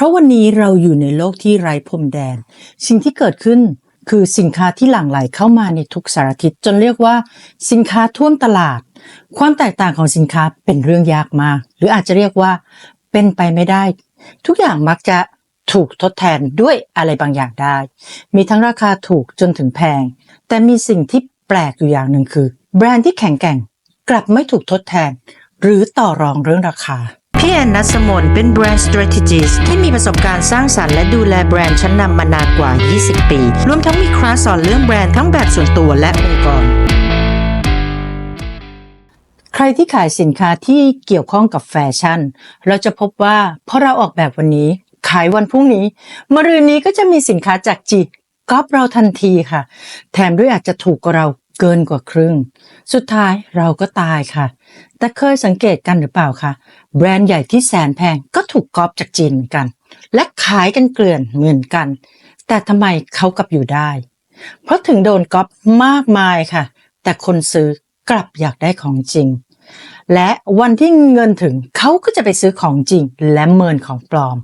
ราะวันนี้เราอยู่ในโลกที่ไร้พรมแดน สิ่งที่เกิดขึ้นคือสินค้าที่หลั่งไหลเข้ามาในทุกสารทิศจนเรียกว่า สินค้าท่วมตลาด ความแตกต่างของสินค้าเป็นเรื่องยากมาก หรืออาจจะเรียกว่าเป็นไปไม่ได้ ทุกอย่างมักจะถูกทดแทนด้วยอะไรบางอย่างได้ มีทั้งราคาถูกจนถึงแพง แต่มีสิ่งที่แปลกอยู่อย่างหนึ่งคือ แบรนด์ที่แข็งแกร่ง กลับไม่ถูกทดแทน หรือต่อรองเรื่องราคา พี่แอนนัสมนเป็นแบรนด์ strategist ที่มีประสบการณ์สร้างสรรค์และดูแลแบรนด์ชั้นนำมานานกว่า 20 ปี รวมทั้งมีคลาสสอนเรื่องแบรนด์ทั้งแบบส่วนตัวและองค์กร ใครที่ขายสินค้าที่เกี่ยวข้องกับแฟชั่น เราจะพบว่าพอเราออกแบบวันนี้ ขายวันพรุ่งนี้มะรืนนี้ก็จะมีสินค้าจากจีนก๊อปเราทันทีค่ะ แถมด้วยอาจจะถูกกว่าเรา เกินกว่าครึ่ง สุดท้ายเราก็ตายค่ะ แต่เคยสังเกตกันหรือเปล่าคะแบรนด์ใหญ่ที่แสนแพงก็ถูกก๊อปจากจีนเหมือนกัน และขายกันเกลื่อนเหมือนกัน แต่ทำไมเขากลับอยู่ได้ เพราะถึงโดนก๊อปมากมายค่ะ แต่คนซื้อกลับอยากได้ของจริง และวันที่เงินถึงเขาก็จะไปซื้อของจริงและเมินของปลอม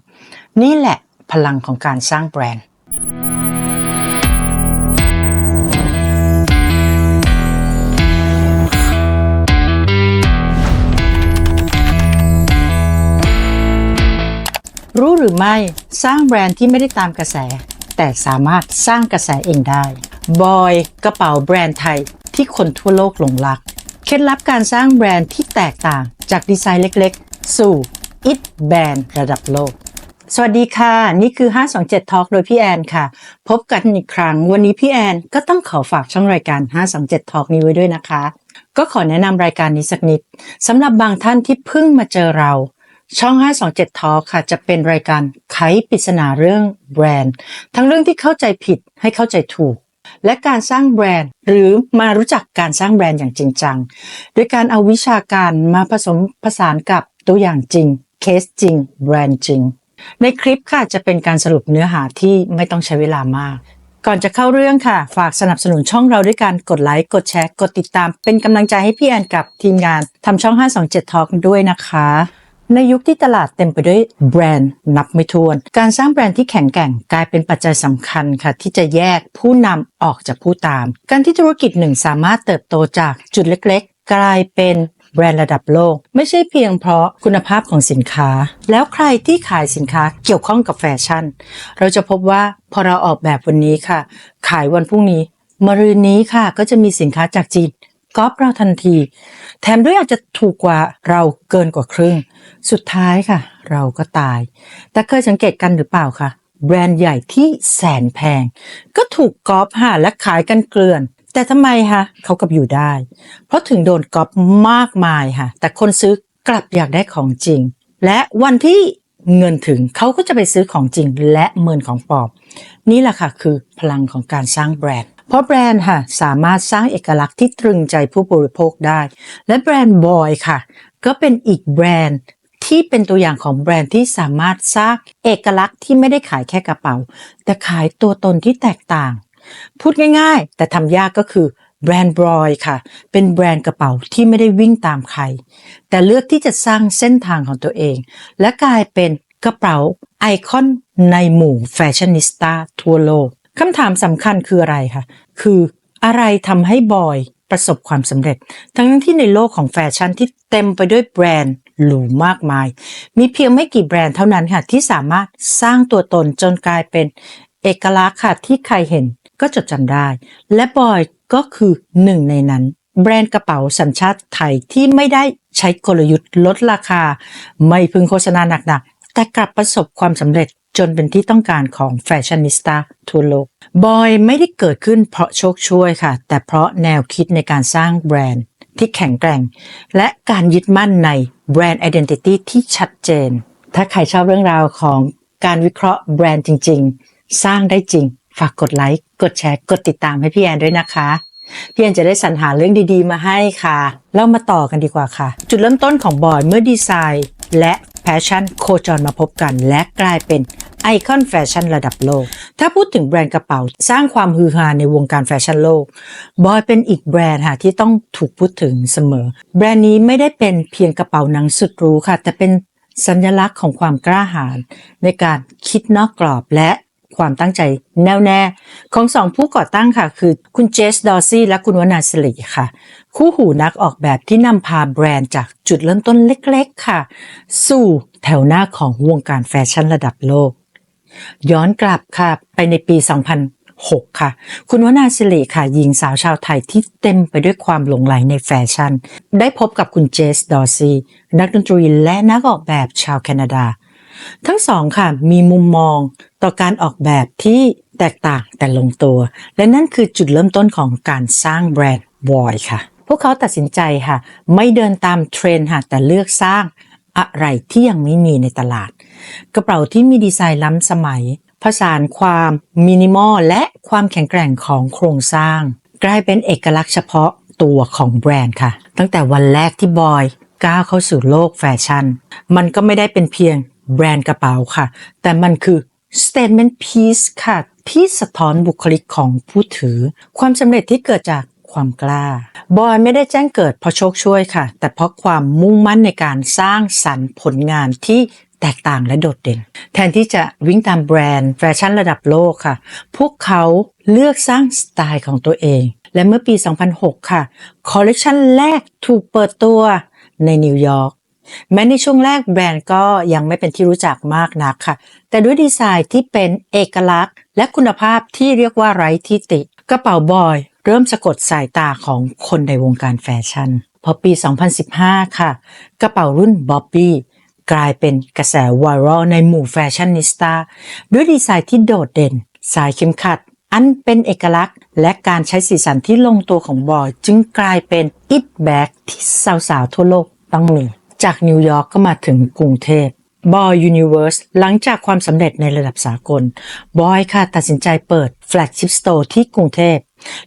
นี่แหละพลังของการสร้างแบรนด์ รู้หรือไม่สร้างแบรนด์ที่ไม่ได้ตามกระแส แต่สามารถสร้างกระแสเองได้บอยกระเป๋าแบรนด์ไทยที่คนทั่วโลกหลงรัก เคล็ดลับการสร้างแบรนด์ที่แตกต่างจากดีไซน์เล็กๆ สู่อิทแบรนด์ระดับโลก สวัสดีค่ะ นี่คือ 527 Talk โดยพี่แอนค่ะ พบกันอีกครั้ง วันนี้พี่แอนก็ต้องขอฝากช่องรายการ 527 Talk นี้ไว้ด้วยนะคะ ก็ขอแนะนำรายการนี้สักนิดสำหรับบางท่านที่เพิ่งมาเจอเรา ช่อง 527 Talk ค่ะ จะเป็นรายการไขปริศนาเรื่องแบรนด์ ทั้งเรื่องที่เข้าใจผิดให้เข้าใจถูก และการสร้างแบรนด์ หรือมารู้จักการสร้างแบรนด์อย่างจริงจังโดยการเอาวิชาการมาผสมผสานกับตัวอย่างจริง เคสจริง แบรนด์จริง ในคลิปค่ะจะเป็นการสรุปเนื้อหาที่ไม่ต้องใช้เวลามากก่อนจะเข้าเรื่องค่ะ ฝากสนับสนุนช่องเราด้วยการกดไลค์ กดแชร์ กดติดตาม เป็นกำลังใจให้พี่แอนกับทีมงานทำช่อง 527 Talk ด้วยนะคะ ในยุคที่ตลาดเต็มไปด้วยแบรนด์นับไม่ถ้วน การสร้างแบรนด์ที่แข็งแกร่งกลายเป็นปัจจัยสำคัญค่ะ ที่จะแยกผู้นำออกจากผู้ตาม การที่ธุรกิจหนึ่งสามารถเติบโตจากจุดเล็กๆ กลายเป็นแบรนด์ระดับโลก ไม่ใช่เพียงเพราะคุณภาพของสินค้า แล้วใครที่ขายสินค้าเกี่ยวข้องกับแฟชั่น เราจะพบว่าพอเราออกแบบวันนี้ค่ะ ขายวันพรุ่งนี้มรืนนี้ค่ะก็จะมีสินค้าจากจีนก๊อปเราทันที แถมด้วยอาจจะถูกกว่าเราเกินกว่าครึ่ง สุดท้ายค่ะ เราก็ตาย แต่เคยสังเกตกันหรือเปล่าคะแบรนด์ใหญ่ที่แสนแพง ก็ถูกก๊อปค่ะและขายกันเกลื่อน แต่ทำไมคะเขากลับอยู่ได้ เพราะถึงโดนก๊อปมากมายค่ะ แต่คนซื้อกลับอยากได้ของจริง และวันที่เงินถึงเขาก็จะไปซื้อของจริงและเมินของปลอมนี่แหละค่ะคือพลังของการสร้างแบรนด์ เพราะแบรนด์ค่ะสามารถสร้างเอกลักษณ์ที่ตรึงใจผู้บริโภคได้ และแบรนด์บอยค่ะ ก็เป็นอีกแบรนด์ ที่เป็นตัวอย่างของแบรนด์ที่สามารถสร้างเอกลักษณ์ที่ไม่ได้ขายแค่กระเป๋า แต่ขายตัวตนที่แตกต่าง พูดง่ายๆ แต่ทำยากก็คือแบรนด์บอยค่ะ เป็นแบรนด์กระเป๋าที่ไม่ได้วิ่งตามใคร แต่เลือกที่จะสร้างเส้นทางของตัวเอง และกลายเป็นกระเป๋าไอคอนในหมู่แฟชั่นนิสต้าทั่วโลกคำถามสำคัญคืออะไรคะคืออะไรทำให้บอยประสบความสำเร็จ ทั้งที่ในโลกของแฟชั่นที่เต็มไปด้วยแบรนด์ หรูมากมาย มีเพียงไม่กี่แบรนด์เท่านั้นค่ะ ที่สามารถสร้างตัวตนจนกลายเป็นเอกลักษณ์ค่ะที่ใครเห็นก็จดจำได้ และบอยก็คือหนึ่งในนั้น แบรนด์กระเป๋าสัญชาติไทยที่ไม่ได้ใช้กลยุทธ์ลดราคา ไม่พึงโฆษณาหนักๆ แต่กลับประสบความสำเร็จจนเป็นที่ต้องการของแฟชั่นนิสต้าทั่วโลก บอยไม่ได้เกิดขึ้นเพราะโชคช่วยค่ะ แต่เพราะแนวคิดในการสร้างแบรนด์ ที่แข็งแกร่ง และการยึดมั่นในแบรนด์ไอดีนิตี้ที่ชัดเจน ถ้าใครชอบเรื่องราวของการวิเคราะห์แบรนด์จริง ๆ สร้างได้จริง ฝากกดไลค์ กดแชร์ กดติดตามให้พี่แอนด้วยนะคะพี่แอนจะได้สรรหาเรื่องดีๆ มาให้ค่ะ เรามาต่อกันดีกว่าค่ะ จุดเริ่มต้นของบอยเมื่อดีไซน์ และ แพชชั่นโคจรมาพบกัน และกลายเป็นไอคอนแฟชั่นระดับโลก ถ้าพูดถึงแบรนด์กระเป๋าสร้างความฮือฮาในวงการแฟชั่นโลก บอยเป็นอีกแบรนด์ค่ะที่ต้องถูกพูดถึงเสมอ แบรนด์นี้ไม่ได้เป็นเพียงกระเป๋าหนังสุดหรูค่ะ แต่เป็นสัญลักษณ์ของความกล้าหาญในการคิดนอกกรอบและความตั้งใจแน่วแน่ ของสองผู้ก่อตั้งค่ะ คือคุณเจสดอร์ซี่และคุณวนาสิริค่ะ คู่หูนักออกแบบที่นำพาแบรนด์จากจุดเริ่มต้นเล็กๆค่ะ สู่แถวหน้าของวงการแฟชั่นระดับโลก ย้อนกลับค่ะ ไปในปี 2006 ค่ะ คุณวนาสิริค่ะ หญิงสาวชาวไทยที่เต็มไปด้วยความหลงไหลในแฟชั่น ได้พบกับคุณเจส ดอร์ซีนักดนตรีและนักออกแบบชาวแคนาดา ทั้งสองค่ะ มีมุมมองต่อการออกแบบที่แตกต่างแต่ลงตัว และนั่นคือจุดเริ่มต้นของการสร้างแบรนด์บอยค่ะ พวกเขาตัดสินใจค่ะ ไม่เดินตามเทรนด์ค่ะแต่เลือกสร้างอะไรที่ยังไม่มีในตลาด กระเป๋าที่มีดีไซน์ล้ำสมัย ผสานความมินิมอลและความแข็งแกร่งของโครงสร้าง กลายเป็นเอกลักษณ์เฉพาะตัวของแบรนด์ค่ะ ตั้งแต่วันแรกที่บอยก้าวเข้าสู่โลกแฟชั่น มันก็ไม่ได้เป็นเพียงแบรนด์กระเป๋าค่ะ แต่มันคือ statement piece ค่ะ ที่สะท้อนบุคลิกของผู้ถือ ความสำเร็จที่เกิดจาก ความกล้า บอยไม่ได้แจ้งเกิดเพราะโชคช่วยค่ะ แต่เพราะความมุ่งมั่นในการสร้างสรรค์ผลงานที่แตกต่างและโดดเด่น แทนที่จะวิ่งตามแบรนด์แฟชั่นระดับโลกค่ะ พวกเขาเลือกสร้างสไตล์ของตัวเอง และเมื่อปี 2006 ค่ะ คอลเลกชันแรกถูกเปิดตัวในนิวยอร์กแม้ในช่วงแรกแบรนด์ก็ยังไม่เป็นที่รู้จักมากนักค่ะ แต่ด้วยดีไซน์ที่เป็นเอกลักษณ์ และคุณภาพที่เรียกว่าไร้ที่ติ กระเป๋าบอย เริ่มสะกดสายตาของคนในวงการแฟชั่น พอปี 2015 ค่ะ กระเป๋ารุ่นบ๊อบบี้กลายเป็นกระแสไวรัลในหมู่แฟชั่นนิสตาด้วยดีไซน์ที่โดดเด่น สายเข็มขัด อันเป็นเอกลักษณ์ และการใช้สีสันที่ลงตัวของบอยจึงกลายเป็นอิทแบ็กที่สาวๆทั่วโลกต้องมี จากนิวยอร์กก็มาถึงกรุงเทพบอยยูนิเว r ร์สหลังจากความสำเร็จในระดับสากล บอยค่ะตัดสินใจเปิดแฟลกชิพสโตร์ที่กรุงเทพ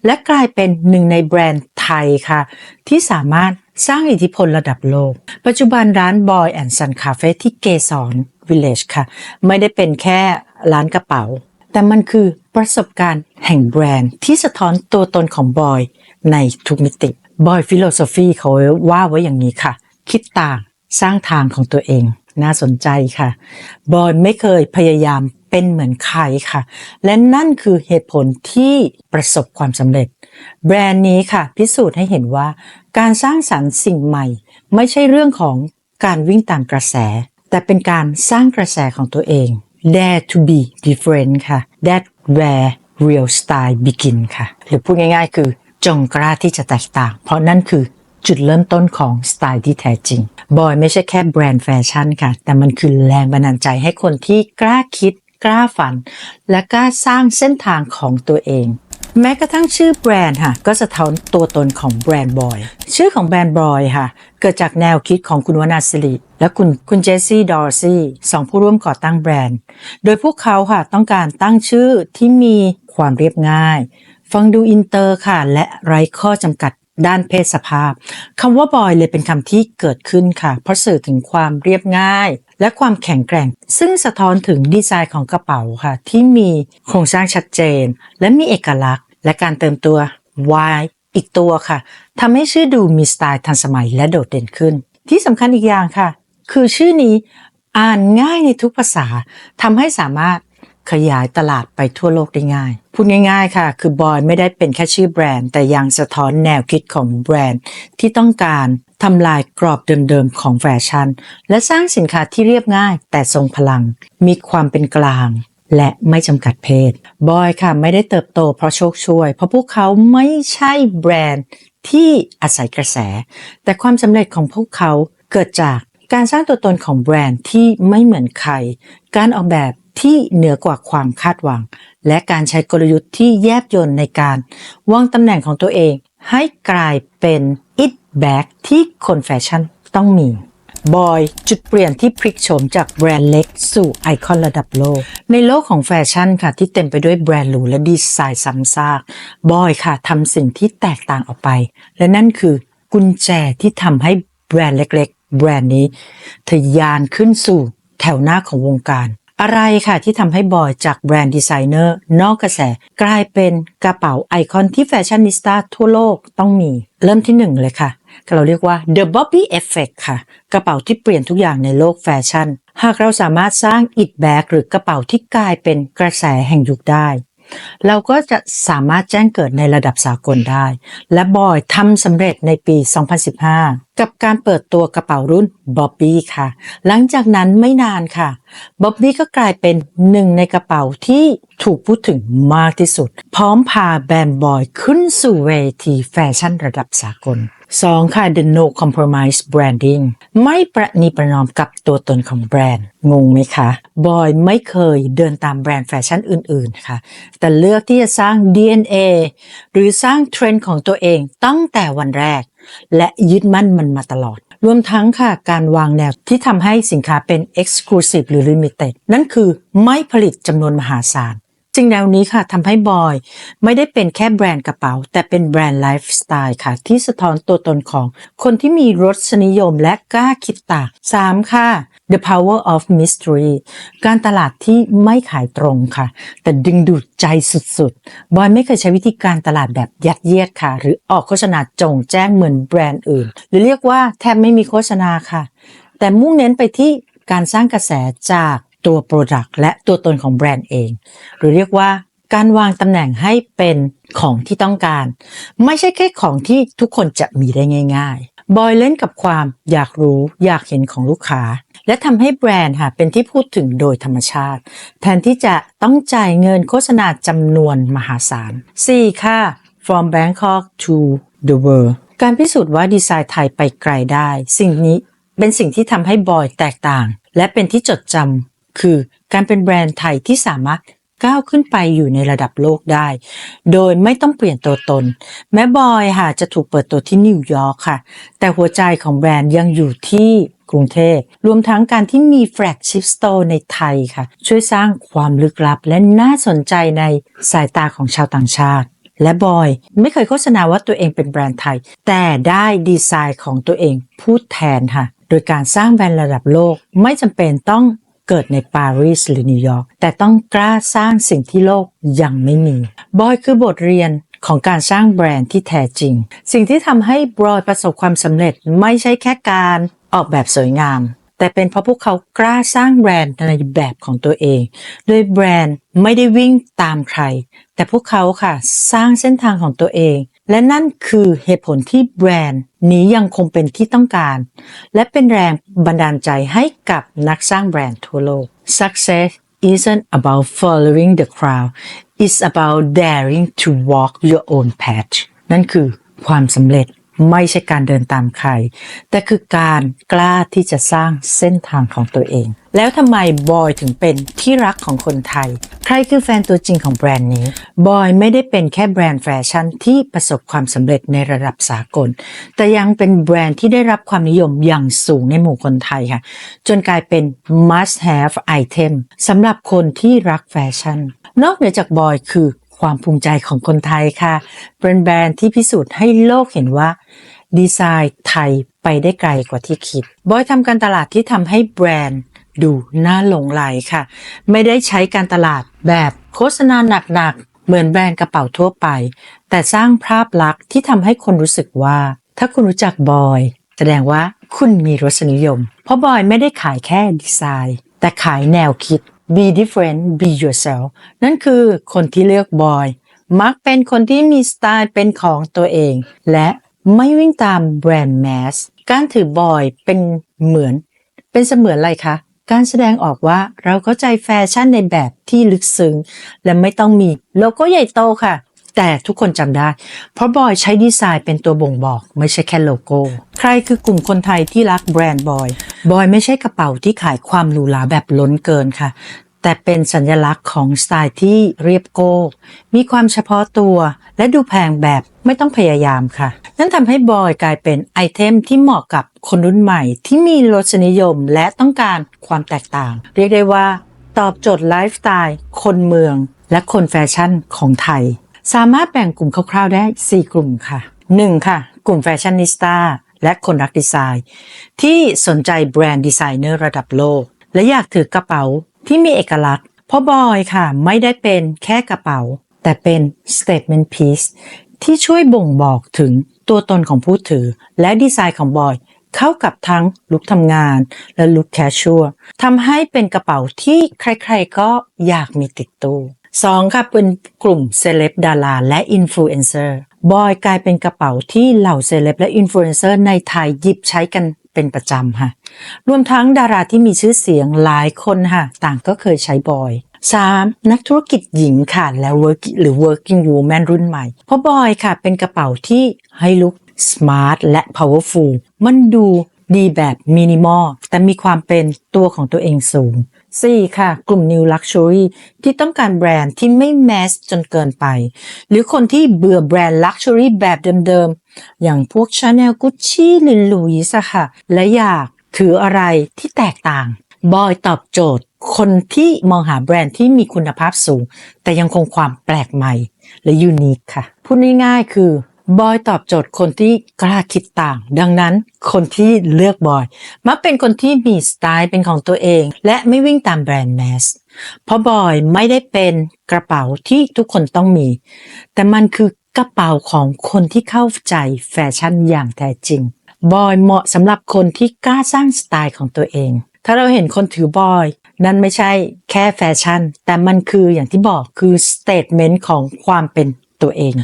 และกลายเป็นหนึ่งในแบรนด์ไทยค่ะ ที่สามารถสร้างอิทธิพลระดับโลก ปัจจุบันร้าน Boy and Sun Cafe ที่เกสรวิลเลจค่ะ ไม่ได้เป็นแค่ร้านกระเป๋า แต่มันคือประสบการณ์แห่งแบรนด์ที่สะท้อนตัวตนของบอยในทุกมิติบอยฟิโลโซฟีเขาว่าไว้อย่างนี้ค่ะ คิดต่างสร้างทางของตัวเอง น่าสนใจค่ะ บอยไม่เคยพยายาม เป็นเหมือนใครค่ะ และนั่นคือเหตุผลที่ประสบความสำเร็จ แบรนด์นี้ค่ะ พิสูจน์ให้เห็นว่า การสร้างสรรค์สิ่งใหม่ ไม่ใช่เรื่องของการวิ่งตามกระแส แต่เป็นการสร้างกระแสของตัวเอง Dare to be different ค่ะ That where real style begin ค่ะ หรือพูดง่ายๆ คือจงกล้าที่จะแตกต่าง เพราะนั่นคือจุดเริ่มต้นของสไตล์ที่แท้จริง บอยไม่ใช่แค่แบรนด์แฟชั่นค่ะ แต่มันคือแรงบันดาลใจให้คนที่กล้าคิด กล้าฝัน และกล้าสร้างเส้นทางของตัวเอง แม้กระทั่งชื่อแบรนด์ค่ะ ก็สะท้อนตัวตนของแบรนด์บอย ชื่อของแบรนด์บอยค่ะ เกิดจากแนวคิดของคุณวนาสิริและคุณคุณเจสซี่ดอร์ซี่สองผู้ร่วมก่อตั้งแบรนด์ โดยพวกเขาค่ะต้องการตั้งชื่อที่มีความเรียบง่าย ฟังดูอินเตอร์ค่ะ และไร้ข้อจำกัด ด้านเพศสภาพคำว่าบอยเลยเป็นคำที่เกิดขึ้นค่ะ เพราะสื่อถึงความเรียบง่าย และความแข็งแกร่ง ซึ่งสะท้อนถึงดีไซน์ของกระเป๋าค่ะ ที่มีโครงสร้างชัดเจน และมีเอกลักษณ์ และการเติมตัว Y อีกตัวค่ะทำให้ชื่อดูมีสไตล์ทันสมัยและโดดเด่นขึ้น ที่สำคัญอีกอย่างค่ะ คือชื่อนี้อ่านง่ายในทุกภาษาทำให้สามารถ ขยายตลาดไปทั่วโลกได้ง่าย พูดง่ายๆค่ะ คือบอยไม่ได้เป็นแค่ชื่อแบรนด์ แต่ยังสะท้อนแนวคิดของแบรนด์ที่ต้องการทำลายกรอบเดิมๆของแฟชั่น และสร้างสินค้าที่เรียบง่าย แต่ทรงพลัง มีความเป็นกลาง และไม่จำกัดเพศ บอยค่ะไม่ได้เติบโตเพราะโชคช่วย เพราะพวกเขาไม่ใช่แบรนด์ที่อาศัยกระแส แต่ความสำเร็จของพวกเขาเกิดจากการสร้างตัวตนของแบรนด์ที่ไม่เหมือนใคร การออกแบบ ที่เหนือกว่าความคาดหวัง และการใช้กลยุทธ์ที่แยบยลในการวางตำแหน่งของตัวเอง ให้กลายเป็น it bag ที่คนแฟชั่นต้องมีบอยจุดเปลี่ยนที่พลิกโฉมจากแบรนด์เล็กสู่ไอคอนระดับโลก ในโลกของแฟชั่นค่ะที่เต็มไปด้วยแบรนด์หรูและดีไซน์ซ้ำซากบอยค่ะทำสิ่งที่แตกต่างออกไป และนั่นคือกุญแจที่ทำให้แบรนด์เล็ก ๆ แบรนด์นี้ทะยานขึ้นสู่แถวหน้าของวงการ อะไรค่ะที่ทำให้บอยจากแบรนด์ดีไซเนอร์นอกกระแส กลายเป็นกระเป๋าไอคอนที่แฟชั่นนิสต้าทั่วโลกต้องมี เริ่มที่หนึ่งเลยค่ะเราเรียกว่า The Bobby Effect ค่ะ กระเป๋าที่เปลี่ยนทุกอย่างในโลกแฟชั่น หากเราสามารถสร้างอิดแบกหรือกระเป๋าที่กลายเป็นกระแสแห่งยุคได้เราก็จะสามารถแจ้งเกิดในระดับสากลได้ และบอยทำสำเร็จในปี 2015 กับการเปิดตัวกระเป๋ารุ่นบ๊อบบี้ค่ะ หลังจากนั้นไม่นานค่ะบ๊อบบี้ก็กลายเป็นหนึ่งในกระเป๋าที่ถูกพูดถึงมากที่สุด พร้อมพาแบรนด์บอยขึ้นสู่เวทีแฟชั่นระดับสากล 2. ค่ะ The No Compromise Branding ไม่ประนีประนอมกับตัวตนของแบรนด์ งงไหมคะ บอยไม่เคยเดินตามแบรนด์แฟชั่นอื่นๆค่ะแต่เลือกที่จะสร้าง DNA หรือสร้างเทรนด์ของตัวเองตั้งแต่วันแรก และยึดมั่นมันมาตลอด รวมทั้งค่ะการวางแนวที่ทำให้สินค้าเป็น Exclusive หรือ Limited นั่นคือไม่ผลิตจำนวนมหาศาลจริงแนวนี้ค่ะทำให้บอย ไม่ได้เป็นแค่แบรนด์กระเป๋า แต่เป็นแบรนด์ไลฟ์สไตล์ค่ะ ที่สะท้อนตัวตนของคนที่มีรสนิยมและกล้าคิดต่าง 3. ค่ะ The Power of Mystery การตลาดที่ไม่ขายตรงค่ะ แต่ดึงดูดใจสุดๆ บอยไม่เคยใช้วิธีการตลาดแบบยัดเยียดค่ะ หรือออกโฆษณาจงแจ้งเหมือนแบรนด์อื่น หรือเรียกว่าแทบไม่มีโฆษณาค่ะ แต่มุ่งเน้นไปที่การสร้างกระแสจากตัว Product และตัวตนของแบรนด์เอง หรือเรียกว่าการวางตำแหน่งให้เป็นของที่ต้องการ ไม่ใช่แค่ของที่ทุกคนจะมีได้ง่าย ๆ บอยเล่นกับความอยากรู้อยากเห็นของลูกค้า และทำให้แบรนด์ค่ะเป็นที่พูดถึงโดยธรรมชาติ แทนที่จะต้องจ่ายเงินโฆษณาจำนวนมหาศาล 4. ค่ะ from Bangkok to the world การพิสูจน์ว่าดีไซน์ไทยไปไกลได้ สิ่งนี้เป็นสิ่งที่ทำให้บอยแตกต่าง และเป็นที่จดจำคือการเป็นแบรนด์ไทยที่สามารถ ก้าวขึ้นไปอยู่ในระดับโลกได้ โดยไม่ต้องเปลี่ยนตัวตน แม้บอยค่ะจะถูกเปิดตัวที่นิวยอร์กค่ะ แต่หัวใจของแบรนด์ยังอยู่ที่กรุงเทพ รวมทั้งการที่มีแฟลกชิพสโตร์ในไทยค่ะ ช่วยสร้างความลึกลับและน่าสนใจในสายตาของชาวต่างชาติ และบอย ไม่เคยโฆษณาว่าตัวเองเป็นแบรนด์ไทย แต่ได้ดีไซน์ของตัวเองพูดแทนค่ะ โดยการสร้างแบรนด์ระดับโลกไม่จำเป็นต้อง เกิดในปารีสหรือนิวยอร์กแต่ต้องกล้าสร้างสิ่งที่โลกยังไม่มีบอยคือบทเรียนของการสร้างแบรนด์ที่แท้จริง สิ่งที่ทำให้บอยประสบความสำเร็จไม่ใช่แค่การออกแบบสวยงาม แต่เป็นเพราะพวกเขากล้าสร้างแบรนด์ในแบบของตัวเองโดยแบรนด์ไม่ได้วิ่งตามใคร แต่พวกเขาค่ะ สร้างเส้นทางของตัวเอง และนั่นคือเหตุผลที่แบรนด์นี้ยังคงเป็นที่ต้องการ และเป็นแรงบันดาลใจให้กับนักสร้างแบรนด์ทั่วโลก Success isn't about following the crowd it's about daring to walk your own path นั่นคือความสำเร็จ ไม่ใช่การเดินตามใคร แต่คือการกล้าที่จะสร้างเส้นทางของตัวเอง แล้วทำไมบอยถึงเป็นที่รักของคนไทย ใครคือแฟนตัวจริงของแบรนด์นี้ บอยไม่ได้เป็นแค่แบรนด์แฟชั่นที่ประสบความสำเร็จในระดับสากล แต่ยังเป็นแบรนด์ที่ได้รับความนิยมอย่างสูงในหมู่คนไทยค่ะ จนกลายเป็น must have item สำหรับคนที่รักแฟชั่น นอกเหนือจากบอยคือ ความภูมิใจของคนไทยค่ะเป็นแบรนด์ที่พิสูจน์ให้โลกเห็นว่า ดีไซน์ไทยไปได้ไกลกว่าที่คิด บอยทำการตลาดที่ทำให้แบรนด์ดูน่าหลงไหลค่ะ ไม่ได้ใช้การตลาดแบบโฆษณาหนักๆ เหมือนแบรนด์กระเป๋าทั่วไป แต่สร้างภาพลักษณ์ที่ทำให้คนรู้สึกว่า ถ้าคุณรู้จักบอย แสดงว่าคุณมีรสนิยม เพราะบอยไม่ได้ขายแค่ดีไซน์ แต่ขายแนวคิด be different be yourself นั่นคือคนที่เลือกบอย มักเป็นคนที่มีสไตล์เป็นของตัวเอง และไม่วิ่งตามแบรนด์แมส การถือบอยเป็นเหมือน เป็นเสมือนอะไรคะ การแสดงออกว่าเราเข้าใจแฟชั่นในแบบที่ลึกซึ้ง และไม่ต้องมีโลโก้ใหญ่โตค่ะ แต่ทุกคนจำได้ เพราะบอยใช้ดีไซน์เป็นตัวบ่งบอก ไม่ใช่แค่โลโก้ ใครคือกลุ่มคนไทยที่รักแบรนด์บอย บอยไม่ใช่กระเป๋าที่ขายความหรูหราแบบล้นเกินค่ะ แต่เป็นสัญลักษณ์ของสไตล์ที่เรียบโก้มีความเฉพาะตัว และดูแพงแบบไม่ต้องพยายามค่ะ นั่นทำให้บอยกลายเป็นไอเทมที่เหมาะกับคนรุ่นใหม่ที่มีรสนิยมและต้องการความแตกต่าง เรียกได้ว่า ตอบโจทย์ไลฟ์สไตล์คนเมือง และคนแฟชั่นของไทย สามารถแบ่งกลุ่มคร่าวๆได้ 4 กลุ่มค่ะ 1. ค่ะ กลุ่มแฟชั่นนิสต้า และคนรักดีไซน์ ที่สนใจแบรนด์ดีไซเนอร์ระดับโลก และอยากถือกระเป๋าที่มีเอกลักษณ์เพราะบอยค่ะ ไม่ได้เป็นแค่กระเป๋า แต่เป็น statement piece ที่ช่วยบ่งบอกถึงตัวตนของผู้ถือ และดีไซน์ของบอยเข้ากับทั้งลุคทำงานและลุคแคชชัวทำให้เป็นกระเป๋าที่ใครๆก็อยากมีติดตู้สองค่ะเป็นกลุ่มเซเลบดาราและอินฟลูเอนเซอร์ บอยกลายเป็นกระเป๋าที่เหล่าเซเลบและอินฟลูเอนเซอร์ในไทยหยิบใช้กันเป็นประจำค่ะ รวมทั้งดาราที่มีชื่อเสียงหลายคนค่ะ ต่างก็เคยใช้บอย 3. นักธุรกิจหญิงค่ะ และ work หรือ working woman รุ่นใหม่ เพราะบอยค่ะ เป็นกระเป๋าที่ให้ลุค smart และ powerful มันดูดีแบบมินิมอลแต่มีความเป็นตัวของตัวเองสูง 4. ค่ะ กลุ่ม New Luxury ที่ต้องการแบรนด์ที่ไม่แมสจนเกินไป หรือคนที่เบื่อแบรนด์ Luxury แบบเดิมๆ อย่างพวก Chanel Gucci หรือ Louis ค่ะ และอยากถืออะไรที่แตกต่าง บอยตอบโจทย์ คนที่มองหาแบรนด์ที่มีคุณภาพสูง แต่ยังคงความแปลกใหม่และยูนิคค่ะ พูดง่ายๆคือ บอยตอบโจทย์คนที่กล้าคิดต่าง ดังนั้นคนที่เลือกบอย มักเป็นคนที่มีสไตล์เป็นของตัวเอง และไม่วิ่งตามแบรนด์แมสเพราะบอยไม่ได้เป็นกระเป๋าที่ทุกคนต้องมี แต่มันคือกระเป๋าของคนที่เข้าใจแฟชั่นอย่างแท้จริง บอยเหมาะสำหรับคนที่กล้าสร้างสไตล์ของตัวเอง ถ้าเราเห็นคนถือบอยนั่นไม่ใช่แค่แฟชั่น แต่มันคืออย่างที่บอกคือสเต t เมนต์ของความเป็นตัวเอง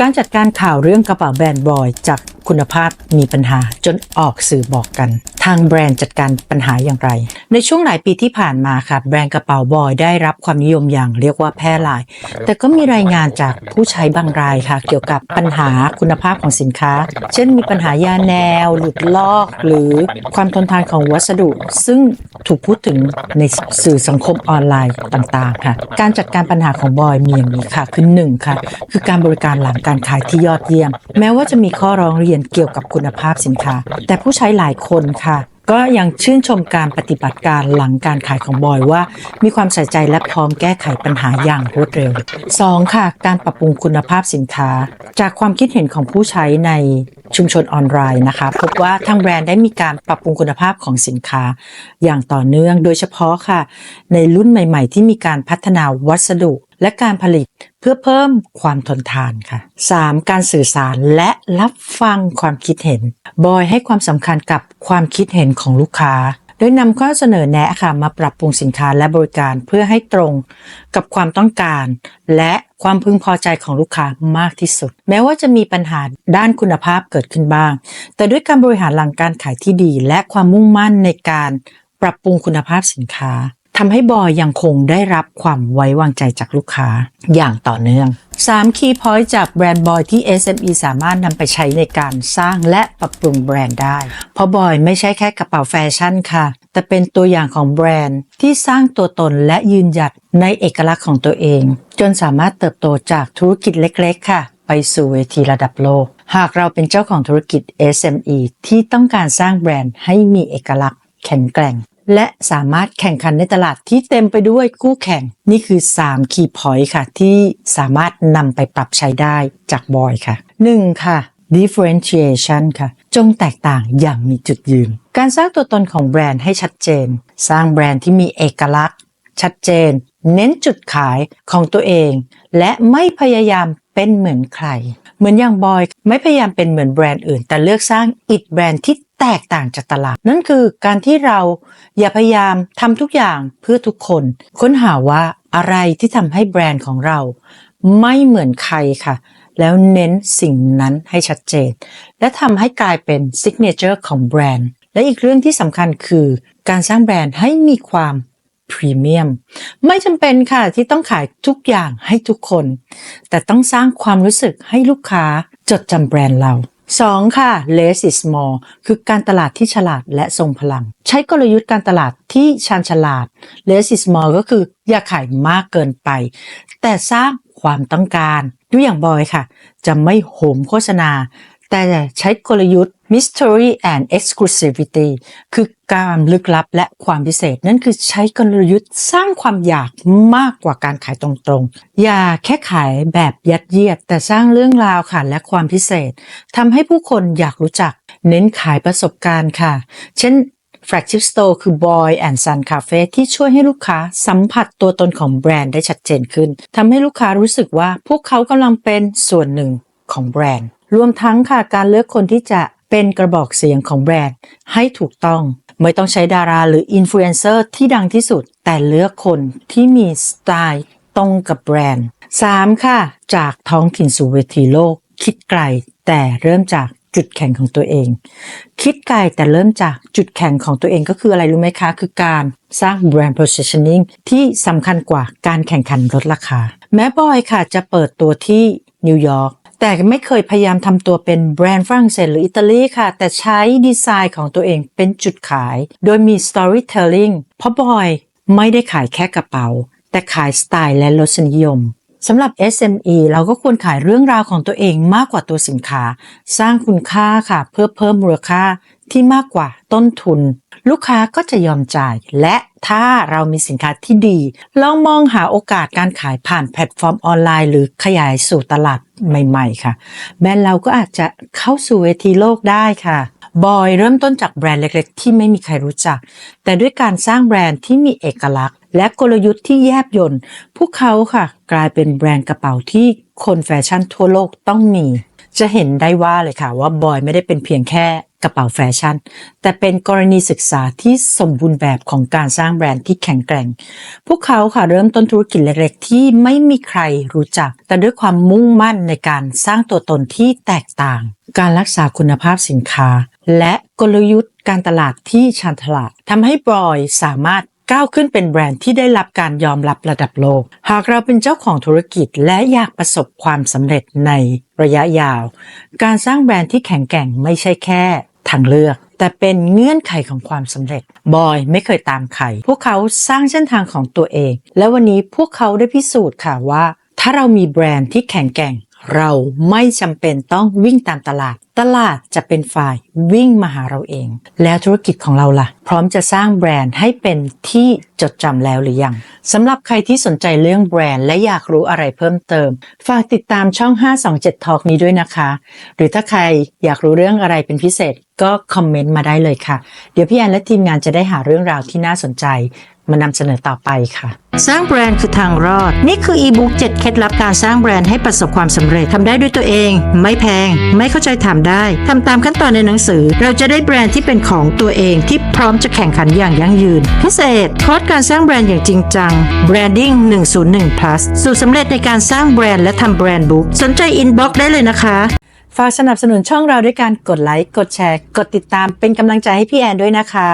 การจัดการข่าวเรื่องกระเป๋าแบรนด์บอยจากคุณภาพมีปัญหาจนออกสื่อบอกกัน ทางแบรนด์จัดการปัญหาอย่างไร ในช่วงหลายปีที่ผ่านมาค่ะ แบรนด์กระเป๋าบอยได้รับความนิยมอย่างเรียกว่าแพร่หลาย แต่ก็มีรายงานจากผู้ใช้บางรายค่ะ เกี่ยวกับปัญหาคุณภาพของสินค้า เช่นมีปัญหายาแนว หลุดลอก หรือความทนทานของวัสดุ ซึ่งถูกพูดถึงในสื่อสังคมออนไลน์ต่างๆค่ะ การจัดการปัญหาของบอยมีอย่างนี้ค่ะคือหนึ่งค่ะ คือการบริการหลังการขายที่ยอดเยี่ยม แม้ว่าจะมีข้อร้องเรียนเกี่ยวกับคุณภาพสินค้า แต่ผู้ใช้หลายคนค่ะ ก็ยังชื่นชมการปฏิบัติการหลังการขายของบอยว่า มีความใส่ใจและพร้อมแก้ไขปัญหาอย่างรวดเร็ว 2. ค่ะ การปรับปรุงคุณภาพสินค้า จากความคิดเห็นของผู้ใช้ใน ชุมชนออนไลน์นะคะ พบว่าทางแบรนด์ได้มีการปรับปรุงคุณภาพของสินค้า อย่างต่อเนื่อง โดยเฉพาะค่ะ ในรุ่นใหม่ ๆ ที่มีการพัฒนาวัสดุและการผลิตเพื่อเพิ่มความทนทานค่ะ 3. การสื่อสารและรับฟังความคิดเห็น บอยให้ความสำคัญกับความคิดเห็นของลูกค้า โดยนำข้อเสนอแนะค่ะมาปรับปรุงสินค้าและบริการเพื่อให้ตรงกับความต้องการ และความพึงพอใจของลูกค้ามากที่สุด แม้ว่าจะมีปัญหาด้านคุณภาพเกิดขึ้นบ้าง แต่ด้วยการบริหารหลังการขายที่ดี และความมุ่งมั่นในการปรับปรุงคุณภาพสินค้า ทำให้บอยยังคงได้รับความไว้วางใจจากลูกค้าอย่างต่อเนื่อง3 Key Point จากแบรนด์บอยที่ SME สามารถนำไปใช้ในการสร้างและปรับปรุงแบรนด์ได้ เพราะบอยไม่ใช่แค่กระเป๋าแฟชั่นค่ะ แต่เป็นตัวอย่างของแบรนด์ที่สร้างตัวตนและยืนหยัดในเอกลักษณ์ของตัวเอง จนสามารถเติบโตจากธุรกิจเล็กๆ ค่ะ ไปสู่เวทีระดับโลก หากเราเป็นเจ้าของธุรกิจ SME ที่ต้องการสร้างแบรนด์ให้มีเอกลักษณ์แข็งแกร่ง และสามารถแข่งขันในตลาดที่เต็มไปด้วยคู่แข่ง นี่คือ3 Key Point ค่ะ ที่สามารถนำไปปรับใช้ได้จากบอยค่ะ 1. ค่ะ differentiation ค่ะ จงแตกต่างอย่างมีจุดยืน การสร้างตัวตนของแบรนด์ให้ชัดเจน สร้างแบรนด์ที่มีเอกลักษณ์ ชัดเจน เน้นจุดขายของตัวเอง และไม่พยายามเป็นเหมือนใคร เหมือนอย่างบอย ไม่พยายามเป็นเหมือนแบรนด์อื่น แต่เลือกสร้างอีกแบรนด์ที่ แตกต่างจากตลาด นั่นคือการที่เราอย่าพยายามทำทุกอย่างเพื่อทุกคน ค้นหาว่าอะไรที่ทำให้แบรนด์ของเรา ไม่เหมือนใครค่ะ แล้วเน้นสิ่งนั้นให้ชัดเจน และทำให้กลายเป็นซิกเนเจอร์ของแบรนด์ และอีกเรื่องที่สำคัญคือ การสร้างแบรนด์ให้มีความพรีเมียมไม่จำเป็นค่ะที่ต้องขายทุกอย่างให้ทุกคน แต่ต้องสร้างความรู้สึกให้ลูกค้าจดจำแบรนด์เรา 2. ค่ะ less is more คือการตลาดที่ฉลาดและทรงพลัง ใช้กลยุทธ์การตลาดที่ชาญฉลาด less is more ก็คืออย่าขายมากเกินไป แต่สร้างความต้องการดูอย่างบอยค่ะ จะไม่โหมโฆษณา แต่ใช้กลยุทธ์ mystery and exclusivity คือการลึกลับและความพิเศษ นั่นคือใช้กลยุทธ์สร้างความอยากมากกว่าการขายตรงๆ อย่าแค่ขายแบบยัดเยียด แต่สร้างเรื่องราวค่ะและความพิเศษทำให้ผู้คนอยากรู้จัก เน้นขายประสบการณ์ค่ะ เช่น Flagship Store คือ Boy and Sun Cafe ที่ช่วยให้ลูกค้าสัมผัสตัวตนของแบรนด์ได้ชัดเจนขึ้นทำให้ลูกค้ารู้สึกว่าพวกเขากำลังเป็นส่วนหนึ่งของแบรนด์ รวมทั้งค่ะการเลือกคนที่จะเป็นกระบอกเสียงของแบรนด์ให้ถูกต้อง ไม่ต้องใช้ดาราหรืออินฟลูเอนเซอร์ที่ดังที่สุด แต่เลือกคนที่มีสไตล์ตรงกับแบรนด์ 3. ค่ะ จากท้องถิ่นสู่เวทีโลก คิดไกลแต่เริ่มจากจุดแข็งของตัวเอง คิดไกลแต่เริ่มจากจุดแข็งของตัวเองก็คืออะไรรู้ไหมคะ คือการสร้าง brand positioning ที่สำคัญกว่าการแข่งขันลดราคา แม้บอยค่ะจะเปิดตัวที่นิวยอร์ก แต่ไม่เคยพยายามทำตัวเป็นแบรนด์ฝรั่งเศสหรืออิตาลีค่ะ แต่ใช้ดีไซน์ของตัวเองเป็นจุดขาย โดยมี storytelling เพราะบอยไม่ได้ขายแค่กระเป๋า แต่ขายสไตล์และรสนิยม สำหรับ SME เราก็ควรขายเรื่องราวของตัวเองมากกว่าตัวสินค้า สร้างคุณค่าค่ะ เพื่อเพิ่มมูลค่าที่มากกว่าต้นทุน ลูกค้าก็จะยอมจ่าย และถ้าเรามีสินค้าที่ดี ลองมองหาโอกาสการขายผ่านแพลตฟอร์มออนไลน์ หรือขยายสู่ตลาดใหม่ๆ ค่ะ แบรนด์เราก็อาจจะเข้าสู่เวทีโลกได้ค่ะบอยเริ่มต้นจากแบรนด์เล็กๆ ที่ไม่มีใครรู้จัก แต่ด้วยการสร้างแบรนด์ที่มีเอกลักษณ์ และกลยุทธ์ที่แยบยลพวกเขาค่ะ กลายเป็นแบรนด์กระเป๋าที่คนแฟชั่นทั่วโลกต้องมี จะเห็นได้ว่าเลยค่ะว่าบอยไม่ได้เป็นเพียงแค่กระเป๋าแฟชั่น แต่เป็นกรณีศึกษาที่สมบูรณ์แบบของการสร้างแบรนด์ที่แข็งแกร่ง พวกเขาค่ะเริ่มต้นธุรกิจเล็กๆ ที่ไม่มีใครรู้จัก แต่ด้วยความมุ่งมั่นในการสร้างตัวตนที่แตกต่าง การรักษาคุณภาพสินค้า และกลยุทธ์การตลาดที่ชาญฉลาดทำให้บอยสามารถ ก้าวขึ้นเป็นแบรนด์ที่ได้รับการยอมรับระดับโลก หากเราเป็นเจ้าของธุรกิจและอยากประสบความสำเร็จในระยะยาว การสร้างแบรนด์ที่แข็งแกร่งไม่ใช่แค่ทางเลือก แต่เป็นเงื่อนไขของความสำเร็จ บอยไม่เคยตามใคร พวกเขาสร้างเส้นทางของตัวเอง และวันนี้พวกเขาได้พิสูจน์ค่ะว่า ถ้าเรามีแบรนด์ที่แข็งแกร่ง เราไม่จำเป็นต้องวิ่งตามตลาด ตลาดจะเป็นฝ่ายวิ่งมาหาเราเอง แล้วธุรกิจของเราล่ะ พร้อมจะสร้างแบรนด์ให้เป็นที่จดจำแล้วหรือยังสำหรับใครที่สนใจเรื่องแบรนด์และอยากรู้อะไรเพิ่มเติม ฝากติดตามช่อง 527 Talk นี้ด้วยนะคะ หรือถ้าใครอยากรู้เรื่องอะไรเป็นพิเศษก็คอมเมนต์มาได้เลยค่ะ เดี๋ยวพี่แอนและทีมงานจะได้หาเรื่องราวที่น่าสนใจ มานำเสนอต่อไปค่ะ สร้างแบรนด์คือทางรอด นี่คืออีบุ๊ก7เคล็ดลับการสร้างแบรนด์ให้ประสบความสำเร็จทำได้ด้วยตัวเอง ไม่แพง ไม่เข้าใจถามได้ทำตามขั้นตอนในหนังสือ เราจะได้แบรนด์ที่เป็นของตัวเองที่พร้อมจะแข่งขันอย่างยั่งยืน พิเศษคอร์สการสร้างแบรนด์อย่างจริงจัง Branding 101 plus สูตรสำเร็จในการสร้างแบรนด์และทำแบรนด์บุ๊กสนใจอินบ็อกซ์ได้เลยนะคะฝากสนับสนุนช่องเราด้วยการกดไลค์ กดแชร์ กดติดตามเป็นกำลังใจให้พี่แอนด้วยนะคะ